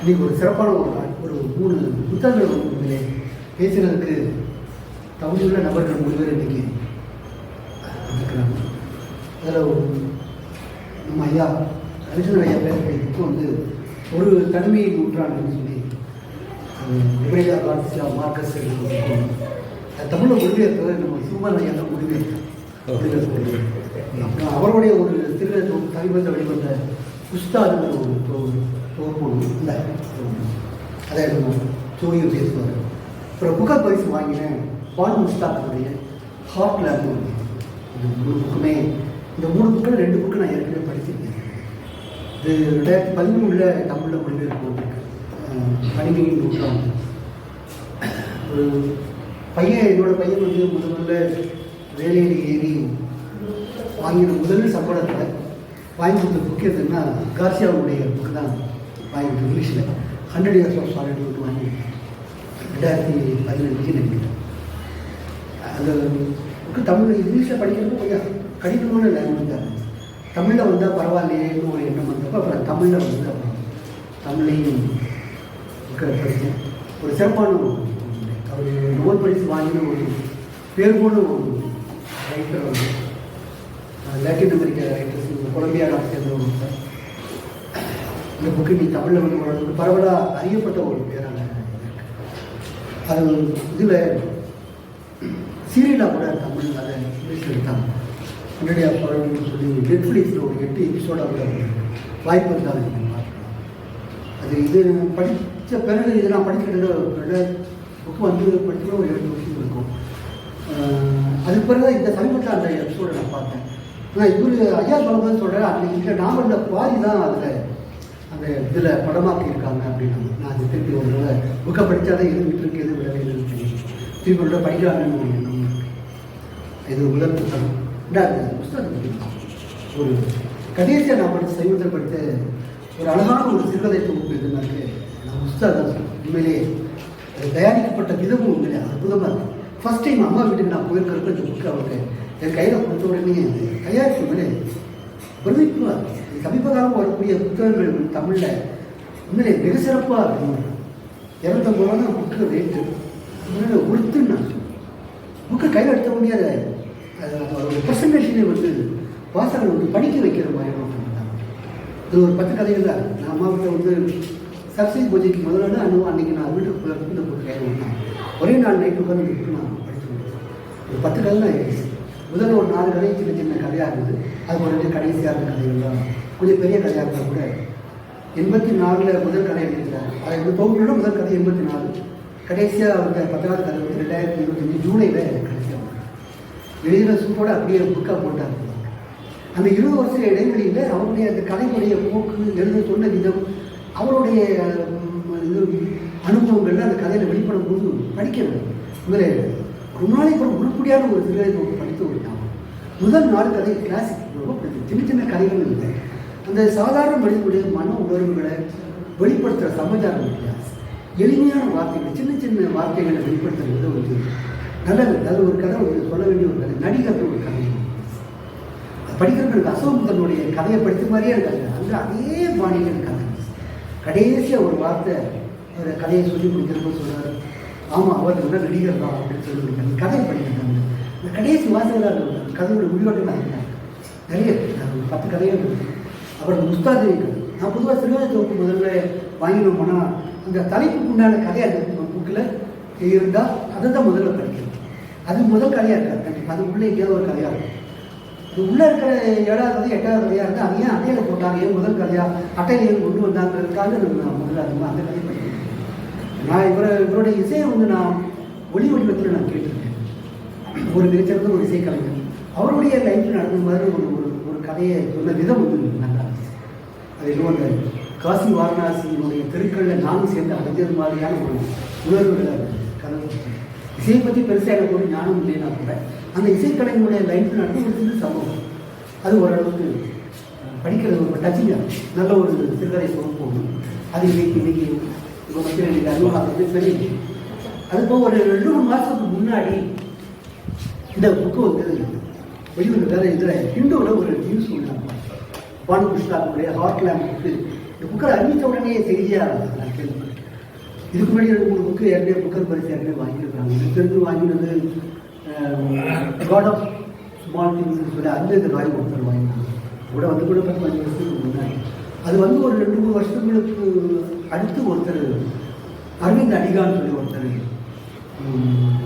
இன்னைக்கு ஒரு சிறப்பான ஒரு. ஒரு மூணு புத்தகங்கள் உண்மையிலே பேசுகிறதுக்கு தகுதியுள்ள நபர்கள் மூணு பேர் இன்னைக்கு இருக்கிறாங்க அதில் நம்ம ஐயா ரவிச்சந்திரன் ஐயா பேசக்கூடிய புக்கு வந்து ஒரு தனிமையை நூற்றாண்டுன்னு சொல்லி விபரீதா கார்சியா மார்க்கஸ் தமிழில் மொழிபெயர்த்தவர் நம்ம சுகுமார் ஐயா தான் மொழிபெயர்த்தார். அப்புறம் அவருடைய ஒரு சிறு சமீபத்தில் வெளிவந்த உஸ்தாதுங்கிற ஒரு தொ- இல்லை அதை எடுக்கணும் ஜோதியை பேசுவார் அப்புறம் புகழ் பரிசு வாங்கினேன் பால் முஸ்தாக்குடைய ஹார்ட்ல இருந்து இந்த மூணு புக்குமே இந்த மூணு புக்கில் ரெண்டு புக்கு நான் ஏற்கனவே படிச்சிருக்கேன் இது ரெண்டாயிரத்தி பதிமூணில் தமிழில் மொழிபெயர்ப்பு வந்திருக்கு அஹ் நூற்றாண்டு ஒரு பையன் என்னோட பையன் வந்து முதல் முதல்ல வேலையில் ஏறி வாங்கின முதல் சம்பளத்தில் வாங்கி கொடுத்த புக் எதுன்னா கார்சியாவுடைய புக்கு தான் வாங்கிட்டு இங்கிலீஷில் hundred years of solid book வாங்கி ரெண்டாயிரத்தி பதினஞ்சு நினைக்கிறேன் அது தமிழ் இங்கிலீஷில் படிக்கிறது கொஞ்சம் கடினமான லாங்குவேஜ் தான் தமிழில் வந்தால் பரவாயில்லையேன்னு ஒரு எண்ணம் வந்தப்போ அப்புறம் தமிழில் வந்து அப்புறம் தமிழையும் இருக்கிற படித்தேன் ஒரு சிறப்பான அவர் நோபல் பரிசு வாங்கின ஒரு பேர் போன ஒரு ரைட்டர் வந்து அஹ் லாட்டின் அமெரிக்கா ரைட்டர்ஸ் கொலம்பியா சேர்ந்த ஒரு சார் இந்த புக்கு நீ தமிழில் வந்து ஓரளவுக்கு பரவலாக அறியப்பட்ட ஒரு பேரான அது இதில் சீரியலாக கூட தமிழ் அதை இங்கிலீஷில் எடுத்தாங்க. முன்னாடி பரவல்னு சொல்லி நெட்ஃப்ளிக்ஸில் ஒரு எட்டு எபிசோடாக கூட வாய்ப்பு இருந்தால் நீங்கள் பார்க்கலாம். அது இது படித்த பிறகு இது நான் படிக்கிறது புக்கு வந்து படிக்கிற ஒரு ஏழு வருஷம் இருக்கும். அதுக்கு பிறகு இந்த சமீபத்தில் அந்த எபிசோடை நான் பார்த்தேன். ஆனால் இவர் ஐயா சொல்லும்போது சொல்கிறேன் அன்றைக்கி இந்த நாவலில் பாதி தான் அதில் இதில் படமாக்கி இருக்காங்க அப்படின்னு நான் அது திருப்பி ஒரு தடவை புக்கை படித்தாதான் எது இருக்கு எது விடவே இல்லைன்னு தெரியும் திருப்பி ஒரு தடவை படிக்கலாம்னு ஒரு எண்ணம் இது உலக புத்தகம். ரெண்டாவது புத்தகம் ஒரு கடைசியாக நான் படித்த சைவத்தில் படித்த ஒரு அழகான ஒரு சிறுகதை தொகுப்பு எதுனாக்கு நான் புஸ்தகம் உண்மையிலேயே அது தயாரிக்கப்பட்ட விதமும் உண்மையிலே அற்புதமாக இருக்கும் ஃபஸ்ட் டைம் அம்மா வீட்டுக்கு நான் போயிருக்கிறப்ப இந்த புக்கு அவருக்கு என் கையில் கொடுத்த உடனே அது தயாரிப்பு உண்மையிலே பிரமிப்பாக இருக்கும் சமீப காலம் வரக்கூடிய புத்தகங்கள் தமிழில் உண்மையிலே மிக சிறப்பாக இருக்கும் இரநூத்தம்பது ரூபா தான் புக்கு ரேட்டு உண்மையிலே ஒருத்துன்னு நான் புக்கை கையில் எடுத்த முடியாத அதோட ப்ரெசன்டேஷனே வந்து வாசகர்கள் வந்து படிக்க வைக்கிற மாதிரி பண்ணாங்க இது ஒரு பத்து கதைகள் தான். நான் அம்மாவிட்ட வந்து சரஸ்வதி பூஜைக்கு முதல் நாள் அன்னும் அன்றைக்கி நான் வீட்டுக்கு போய் இந்த புக்கு கையில் வந்தேன் ஒரே நாள் நைட்டு உட்காந்து புக்கு நான் படிச்சு ஒரு பத்து கதை தான் முதல்ல ஒரு நாலு கதை சின்ன சின்ன கதையாக இருந்தது. அது ஒரு கடைசியாக இருந்த கதைகள்லாம் கொஞ்சம் பெரிய கதையாக இருந்தால் கூட எண்பத்தி நாலில் முதல் கதை எழுதியிருக்காரு அதை வந்து தொகுப்புகளோட முதல் கதை எண்பத்தி நாலு. கடைசியாக அவங்க பத்தாவது கதை வந்து ரெண்டாயிரத்தி இருபத்தஞ்சு ஜூலையில் கடைசியாக எழுதின சூப்போடு அப்படியே புக்காக போட்டாங்க அந்த இருபது வருஷ இடைவெளியில் அவருடைய அந்த கதையுடைய போக்கு எழுத சொன்ன விதம் அவருடைய இது அனுபவங்கள்ல அந்த கதையில் வெளிப்படும் போது படிக்கிறது முதலே ரொம்ப நாளைக்கு ஒரு உருப்படியான ஒரு சிறுகதை படித்து ஒரு முதல் நாள் கதை கிளாசிக் ரொம்ப பிடிக்கும் சின்ன சின்ன கதைகள் இல்லை. அந்த சாதாரண மனிதனுடைய மன உணர்வுகளை வெளிப்படுத்துகிற சமாச்சாரம் வித்தியாசம் எளிமையான வார்த்தைகள் சின்ன சின்ன வார்த்தைகளை வெளிப்படுத்துறது வந்து நல்லது. அது ஒரு கதை ஒரு சொல்ல வேண்டிய ஒரு கதை. நடிகர்கள் ஒரு கதை. படிக்கிறவங்களுக்கு தன்னுடைய கதையை படித்த மாதிரியே இருக்காங்க அங்கே அதே பாணியில் கதை. கடைசியாக ஒரு வார்த்தை ஒரு கதையை சொல்லி முடிக்கிறப்ப சொல்கிறார் ஆமாம் அவர் நல்ல நடிகர் தான் அப்படின்னு சொல்லி முடிக்கிறாங்க கதையை படிக்கிறாங்க. இந்த கடைசி வாசகராக இருக்காங்க கதையோட முடிவோட்டம் இருக்காங்க நிறைய ஒரு பத்து கதைகள் இருக்கு. அப்புறம் இந்த நான் பொதுவாக சிறுவதை தொகுப்பு முதல்ல வாங்கினோம் அந்த தலைப்புக்கு உண்டான கதை அந்த புக்கில் இருந்தால் அதை தான் முதல்ல படிக்கணும் அது முதல் கதையாக இருக்காது கண்டிப்பாக அது உள்ளே எங்கேயாவது ஒரு கதையாக இருக்கும். அது உள்ளே இருக்கிற ஏழாவது கதை எட்டாவது கதையாக இருந்தால் அது ஏன் அட்டையில் போட்டாங்க. ஏன் முதல் கதையாக அட்டையில் ஏன் கொண்டு வந்தாங்கிறதுக்காக நான் முதல்ல அது அந்த கதையை படிக்கணும் நான் இவரை இவருடைய இசையை வந்து நான் ஒளி வடிவத்தில் நான் கேட்டிருக்கேன். ஒரு மிகச்சிறந்த ஒரு இசைக்கலைஞர். அவருடைய லைஃப்பில் நடந்த மாதிரி ஒரு ஒரு கதையை சொன்ன விதம் வந்து நல்லா இருந்துச்சு அது இன்னும் அந்த காசி வாரணாசியினுடைய தெருக்களில் நானும் சேர்ந்து அடைஞ்சது மாதிரியான ஒரு உணர்வுகளாக கதை இசையை பற்றி பெருசாக எனக்கு ஒரு ஞானம் இல்லைன்னா கூட அந்த இசைக்கலைஞனுடைய லைஃப்பில் நடந்து ஒரு சம்பவம் அது ஓரளவுக்கு படிக்கிறது ஒரு டச்சிங்காக நல்ல ஒரு சிறுகதை சொல்ல போகணும் அது இன்னைக்கு இன்னைக்கு இப்போ மக்கள் இன்னைக்கு அறிமுகமாகிறது சரி அதுபோக ஒரு ரெண்டு மூணு மாதத்துக்கு முன்னாடி இந்த புக்கு வந்து வெளிவந்த வேற இதில் ஹிந்துவில் ஒரு நியூஸ் ஒன்று பானுகிருஷ்ணாவுடைய ஹார்ட் லேம்புக்கு இந்த புக்கை அறிவித்த உடனே செய்தியாக நான் கேள்விப்பட்டேன். இதுக்கு முன்னாடி ரெண்டு மூணு புக்கு ஏற்கனவே புக்கர் பரிசு ஏற்கனவே வாங்கியிருக்காங்க. எனக்கு தெரிஞ்சு வாங்கினது காட் ஆஃப் ஸ்மால் திங்ஸ் சொல்லி அந்த இந்த நாய் ஒருத்தர் வாங்கினாங்க கூட வந்து கூட பத்து அஞ்சு வருஷத்துக்கு முன்னாடி. அது வந்து ஒரு ரெண்டு மூணு வருஷங்களுக்கு அடுத்து ஒருத்தர் அரவிந்த் அடிகான்னு சொல்லி ஒருத்தர்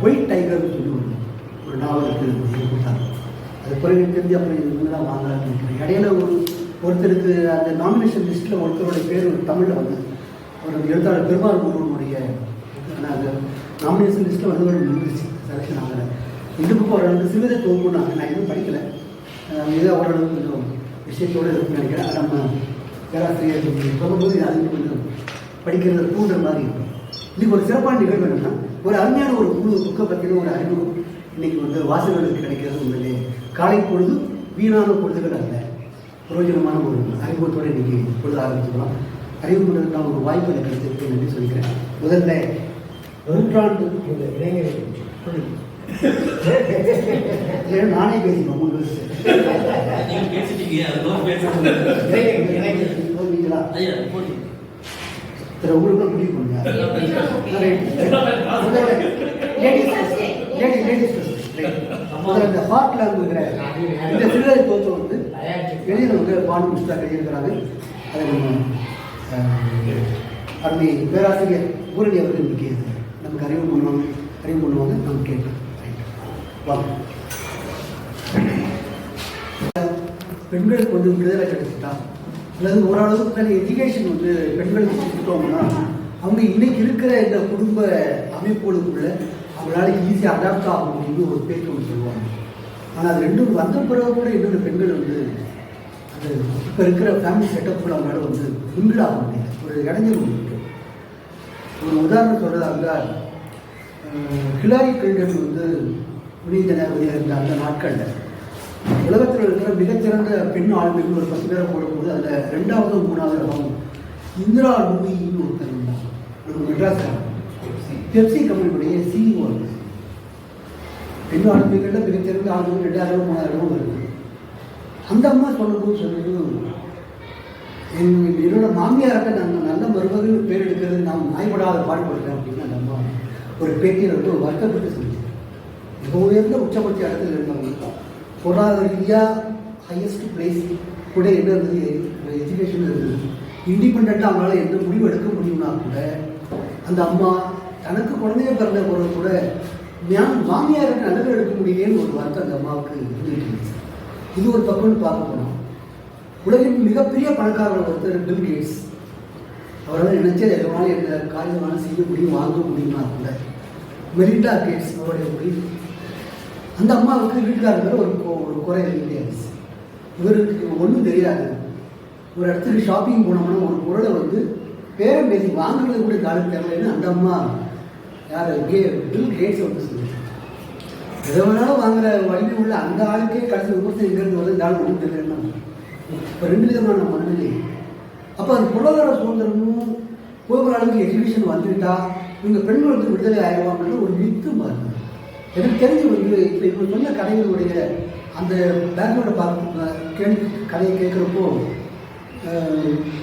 ஒயிட் டைகர்னு சொல்லி ஒரு நாவலுக்கு கொடுத்தாங்க அது பிறகு எனக்கு தெரிஞ்சு அப்புறம் இது தான் வாங்கலாம்னு நினைக்கிறேன் இடையில ஒரு ஒருத்தருக்கு அந்த நாமினேஷன் லிஸ்ட்டில் ஒருத்தருடைய பேர் தமிழில் வந்து ஒரு எழுத்தாளர் பெருமாள் முருகனுடைய அந்த அது நாமினேஷன் லிஸ்ட்டில் வந்து ஒரு நின்றுச்சு செலெக்ஷன் ஆகலை. இந்த புக்கு ஒரு ரெண்டு சிறுதை தோங்குனாங்க நான் எதுவும் படிக்கலை. அஹ் ஓரளவுக்கு ஓரளவு கொஞ்சம் விஷயத்தோடு இருக்குன்னு நினைக்கிறேன். நம்ம பேராசிரியர் சொல்லும்போது அது கொஞ்சம் படிக்கிறது தூண்டுற மாதிரி இருக்கும். இதுக்கு ஒரு சிறப்பான நிகழ்வு என்னென்னா ஒரு அருமையான ஒரு குழு புக்கை பற்றின ஒரு அறிமுகம் இன்னைக்கு வந்து வாசகர்களுக்கு கிடைக்கிறது உண்மையிலே. காலை பொழுது வீணான பொழுதுகள் அல்ல. பிரயோஜனமான ஒரு அறிமுகத்தோடு இன்னைக்கு பொழுது ஆரம்பிச்சுக்கலாம். அறிவு பண்ணுறதுக்கான ஒரு வாய்ப்பு எனக்கு கிடைச்சிருக்கு நன்றி சொல்லிக்கிறேன். முதல்ல நூற்றாண்டு இளைஞர்கள் இல்லைன்னா நானே பேசிப்பேன் மூணு வருஷம் நீங்க பேசிட்டீங்க அதுதான் பேசுறது இளைஞர்கள் இளைஞர்கள் போவீங்களா ஐயா போட்டி சரி. உங்களுக்கு முடிவு பண்ணுங்க லேடிஸ் லேடிஸ் முதல்ல இந்த ஹார்ட்ல இருக்கிற இந்த சிறுதை தோற்றம் வந்து வெளியில் வந்து பானு முஸ்தா எழுதியிருக்கிறாங்க அதை நம்ம அஹ், அருமை பேராசிரியர் ஊரணி அவர்கள் இன்னைக்கு நமக்கு அறிவு பண்ணுவாங்க அறிவு பண்ணுவாங்க நம்ம கேட்கலாம் வாங்க பெண்களுக்கு வந்து விடுதலை கிடைச்சிட்டா அல்லது ஓரளவுக்கு மேலே எஜுகேஷன் வந்து பெண்களுக்கு கொடுத்துட்டோம்னா அவங்க இன்னைக்கு இருக்கிற இந்த குடும்ப அமைப்புகளுக்குள்ள அவங்களால ஈஸியாக அடாப்ட் ஆக முடியும்னு ஒரு பேச்சு ஒன்று சொல்லுவாங்க. ஆனால் அது ரெண்டும் வந்த பிறகு கூட இன்னொரு பெண்கள் வந்து அது இப்போ இருக்கிற ஃபேமிலி செட்டப்புக்குள்ள அவங்களால வந்து மிங்கிள் ஆக முடியல. ஒரு இடைஞ்சல் ஒன்று இருக்கு. ஒரு உதாரணம் சொல்கிறதா இருந்தால் அஹ், ஹிலாரி கிளின்டன் வந்து துணை ஜனாதிபதியாக இருந்த அந்த நாட்களில் உலகத்தில் இருக்கிற மிகச்சிறந்த பெண் ஆளுமைகள் ஒரு பத்து பேரை போடும்போது அதில் ரெண்டாவது மூணாவது இடம் இந்திரா நூயின்னு ஒருத்தர் இருந்தாங்க ஒரு மெட்ராஸ் பெப்சி கம்பெனியுடைய சிஇஓ பெண் ஆளுமைகளில் மிகச்சிறந்த ஆளுமை ரெண்டாயிரம் மூணாயிரம் வருது. அந்த அம்மா சொல்லும்போது சொல்லிட்டு எங்கள் என்னோட மாமியார்கிட்ட நாங்கள் நல்ல மருமகள் பேர் எடுக்கிறது நான் நாய்படாத பாடுபடுறேன் அப்படின்னு அந்த அம்மா ஒரு பேட்டியில் வந்து ஒரு வருத்தப்பட்டு சொல்லிச்சு. மிக உயர்ந்த உச்சபட்ச இடத்துல இருந்தவங்க பொருளாதார ரீதியாக ஹையஸ்ட் பிளேஸ் கூட என்ன இருந்தது? எஜுகேஷன் இருந்தது. இண்டிபெண்ட்டாக அவங்களால எந்த முடிவு எடுக்க முடியும்னா கூட அந்த அம்மா தனக்கு குழந்தைய பிறந்த போது கூட ஞான் மாமியாருக்கு நல்லது எடுக்க முடியலேன்னு ஒரு வார்த்தை அந்த அம்மாவுக்கு இருந்துட்டு இருந்துச்சு. இது ஒரு பக்கம்னு பார்க்க போனோம் உலகின் மிகப்பெரிய பணக்காரர் ஒருத்தர் பில் கேட்ஸ். அவரால் நினைச்ச எதுவான என்ன காரியமான செய்ய முடியும் வாங்க முடியுமா கூட. மெரிண்டா கேட்ஸ் அவருடைய முடிவு அந்த அம்மாவுக்கு வீட்டுக்காரர் ஒரு ஒரு குறை இருந்துச்சு. இவருக்கு ஒன்றும் தெரியாது. ஒரு இடத்துக்கு ஷாப்பிங் போனோம்னா ஒரு பொருளை வந்து பேரம் பேசி வாங்குறது கூட காலம் தேவையில்லைன்னு அந்த அம்மா யார் கே பில் கேட்ஸ் வந்து சொல்லுச்சு எதை வேணாலும் வாங்குற வலிமை உள்ள அந்த ஆளுக்கே கடைசி விமர்சனம் எங்கேருந்து வந்து இந்த ஆள் ஒன்றும் தெரியலன்னா இப்போ ரெண்டு விதமான மனநிலை. அப்போ அந்த பொருளாதார சுதந்திரமும் போகிற அளவுக்கு எஜுகேஷன் வந்துட்டா இவங்க பெண்கள் வந்து விடுதலை ஆயிடுவாங்கன்னு ஒரு மித்து பாருங்க எனக்கு தெரிஞ்சு வந்து இப்போ இப்போ சொன்ன கடைகளுடைய அந்த பேக்ரவுண்டை பார்க்க கேள்வி கதையை கேட்குறப்போ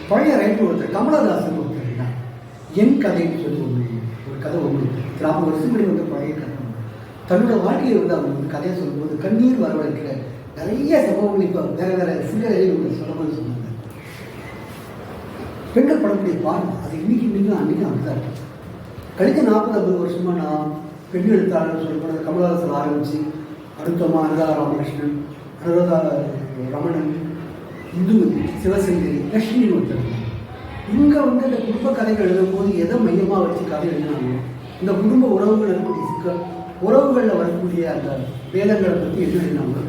பழைய ரைட்டர் ஒருத்தர் கமலதாசன் ஒருத்தர் என் கதைன்னு சொல்லி ஒன்று கதை ஒன்று நாற்பது வருஷம் வந்து பழைய கதை. தன்னோட வாழ்க்கையை வந்து அவங்க வந்து கதையை சொல்லும்போது கண்ணீர் வரவழைக்கிற நிறைய சம்பவங்கள் இப்போ வேற வேற சிந்தனைகளை இவங்க சொல்லும்போது சொன்னாங்க. பெண்கள் படக்கூடிய பாடம் அது இன்னைக்கு இன்னைக்கும் அன்னைக்கு அப்படிதான் இருக்கு. கழித்த நாற்பது ஐம்பது வருஷமா நான் பெண் எழுத்தாளர் சொல்லப்படுறது கமலஹாசன் ஆரம்பிச்சு அடுத்தமா அனுதா ராமகிருஷ்ணன் அனுராதா ரமணன் இந்துமதி சிவசங்கரி லட்சுமி ஒருத்தர். இங்கே வந்து இந்த குடும்ப கதைகள் எழுதும்போது எதை மையமாக வச்சு கதை எழுதினாங்க? இந்த குடும்ப உறவுகள் இருக்கக்கூடிய சிக்கல் உறவுகளில் வரக்கூடிய அந்த வேதங்களை பற்றி என்ன எழுதினாங்க?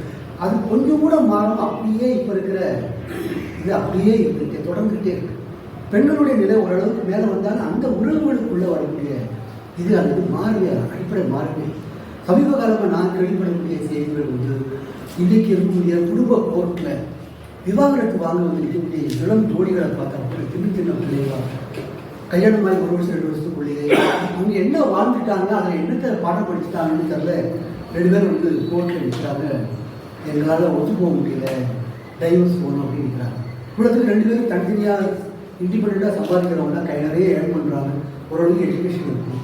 அது கொஞ்சம் கூட மாறாம அப்படியே இப்போ இருக்கிற இது அப்படியே இருந்துகிட்டே தொடர்ந்துகிட்டே இருக்கு. பெண்களுடைய நிலை ஓரளவுக்கு மேலே வந்தாலும் அந்த உறவுகளுக்குள்ளே வரக்கூடிய இது அல்லது இது மாறவே அடிப்படை மாறவே சமீப காலமாக நான் கேள்விப்படக்கூடிய செய்திகள் வந்து இன்றைக்கு இருக்கக்கூடிய குடும்ப கோர்ட்டில் விவாகரத்து வாங்க வந்து நிற்கக்கூடிய இளம் தோழிகளை பார்த்தா கூட சின்ன சின்ன பிள்ளைகளா கல்யாணமாகி ஒரு வருஷம் ரெண்டு வருஷத்துக்குள்ளேயே அவங்க என்ன வாழ்ந்துட்டாங்க அதில் என்னத்தை பாடம் படிச்சுட்டாங்கன்னு தெரில ரெண்டு பேரும் வந்து கோர்ட்டில் நிற்கிறாங்க எங்களால் ஒத்து போக முடியல. டைவர்ஸ் போகணும் அப்படின்னு நிற்கிறாங்க ரெண்டு பேரும் தனித்தனியாக இண்டிபெண்ட்டாக சம்பாதிக்கிறவங்க தான் கை நிறைய ஏர்ன் பண்ணுறாங்க ஓரளவுக்கு எஜுகேஷன் இருக்கும்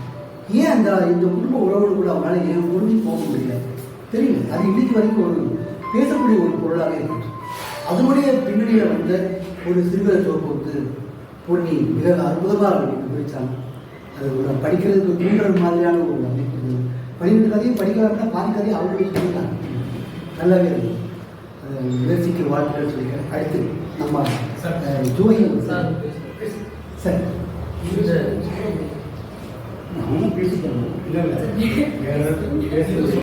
ஏன் அந்த இந்த குடும்ப உறவுகளுக்குள்ள அவங்களால ஏன் ஒழுங்கி போக முடியல? தெரியல. அது இன்னைக்கு வரைக்கும் ஒரு பேசக்கூடிய ஒரு பொருளாக இருக்கு அதனுடைய பின்னணியில் வந்த ஒரு சிறுவர் தொகுப்பு பொன்னி மிக அற்புதமாக விவரிச்சாங்க அது ஒரு படிக்கிறதுக்கு தூண்டுற மாதிரியான ஒரு அமைப்பு. பன்னிரெண்டு கதையும் படிக்கலாம்னா பாதி கதையை அவங்களே சொல்லிட்டாங்க. நல்லாவே அதை முயற்சிக்கு வாழ்த்துக்கள் சொல்லிக்கிறேன். அடுத்து நம்ம ஜோஹியம் சார் சார். பேசிக்கிறேன் இல்ல இல்ல.